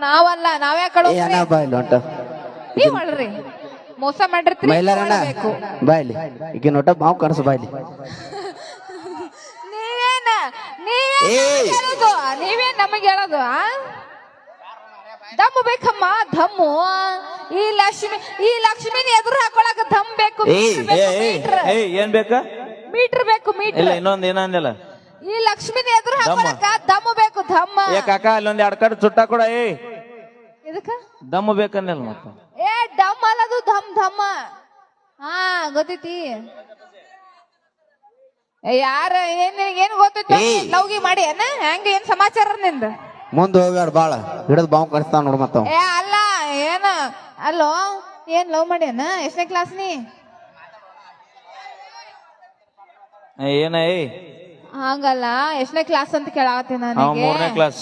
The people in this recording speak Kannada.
ನಾವಲ್ಲ ನಾವ್ಯಾ ಏ ಕಳು ಅಣ್ಣ ಬಾಯ್ಲಿ ಹೊಂಟ ನೀವ್ ಅಳ್ರಿ. ಮೋಸ ಮಾಡಿರ್ತೀರಿ ಮೈಲಾರಣ್ಣ ಬೇಕು ಬೈಲಿ ಈಗ ನೋಟ ಮಾವು ಕನಸು ಬಾಯ್ಲಿ ನೀವೇನ? ನೀವೇನ್ ಏಯ್! ನಮಗ್ ಹೇಳೋದು? ನೀವೇನ್ ನಮಗ್ ಹೇಳೋದು ಆ? ದಮ್ಮು ಬೇಕಮ್ಮ ದಮ್ಮು. ಈ ಲಕ್ಷ್ಮಿ ಈ ಲಕ್ಷ್ಮಿನ ಎದುರು ಹಾಕೊಳಕ ದಮ್ ಬೇಕು ಏಯ್, ಏ ಏನ್ ಬೇಕ? ಮೀಟರ್ ಬೇಕು ಇಲ್ಲ ಮೀಟರ್ ಇನ್ನೊಂದ್ ಏನಂದಿಲ್ಲ. ಈ ಲಕ್ಷ್ಮಿನ ಎದುರು ಹಾಕೊಳಕ ದಮ್ಮು. ಬೇಕು ದಮ್ಮ. ಏ ಕಾಕ ಅಲ್ಲೊಂದ್ ಎರಡ್ ಕಡೆ ಚುಟ್ಟ ಕೊಡ ಏ ಇದಕ್ಕ ದಮ್ ಬೇಕನ್ನಲ್ಲ ಮತ್ತ. ಏ ಡಮ್ ಅಲ್ಲದು ಧಮ್ ಧಮ್ಮ ಹಾ ಗೊತ್ತೈತಿ. ಏ, ಯಾರ ಏನ್ ಏನ್ ಗೊತ್ತೈತಿ. ಲವ್ಗಿ ಮಾಡಿ ಏನ? ಹೆಂಗ ಏನ್ ಸಮಾಚಾರ ನಿಂದ? ಮುಂದೆ ಹೋಗ್ಯಾಡ ಬಾಳ. ಹಿಡಿದು ಬಾವು ಕಳಿಸ್ತಾವ ನೋಡ್ ಮತ್ತ ಏ ಅಲ್ಲ ಏನ? ಅಲ್ಲೋ ಏನ್ ಲವ್ ಮಾಡ್ಯಾನ? ಎಷ್ಟನೇ ಕ್ಲಾಸ್ ನೀ? ಏನ ಏ? ಹಂಗಲ್ಲ ಎಷ್ಟನೇ ಕ್ಲಾಸ್ ಅಂತ ಕೇಳಾಕತ್ತೀನಿ ನಾನು ನನಗೆ. ಮೂರನೇ ಕ್ಲಾಸ್